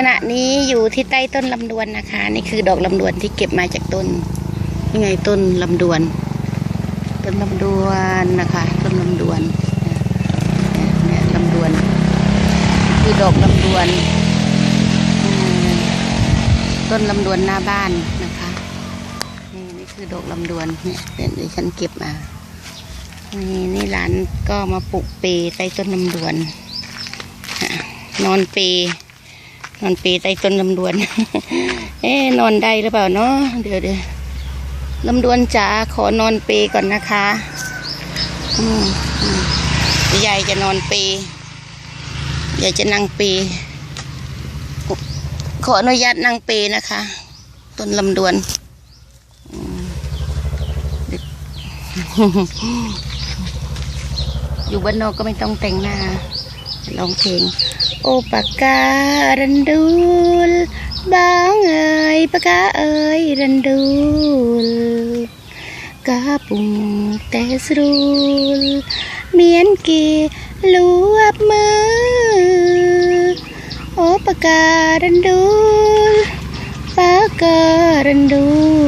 ขณะนี้อยู่ที่ใต้ต้นลำดวนนะคะ นี่คือดอกลำดวนที่เก็บมาจากต้นนี่ไงต้นลำดวน ต้นลำดวนนะคะ ต้นลำดวนเนี่ยลำดวน คือดอกลำดวน ต้นลำดวนหน้าบ้านนะคะนี่นี่คือดอกลำดวนเนี่ยเดี๋ยวดิฉันเก็บมานี่นี่หลานก็มาปลูกเปย์ใต้ต้นลำดวนนอนเปย์ นอนปรย์ใต้ต้นลำดวน เอ๊ะนอนได้หรือเปล่าเนาะเดี๋ยวเดี๋ยวลำดวนจ๋าขอนอนปรย์ก่อนนะคะอืมยายจะนอนปรย์ยายจะนั่งปรย์ขออนุญาตนั่งปรย์นะคะ ต้นลำดวนอยู่บ้านนอกก็ไม่ต้องแต่งหน้า ร้องเพลง โอปากการันดูลบางเอ่ยปากกาเอ่ยรันดูลกาปุ่งแต่สรูลเมียนเกลวบมือ โอปากการันดูลปากการันดูล ล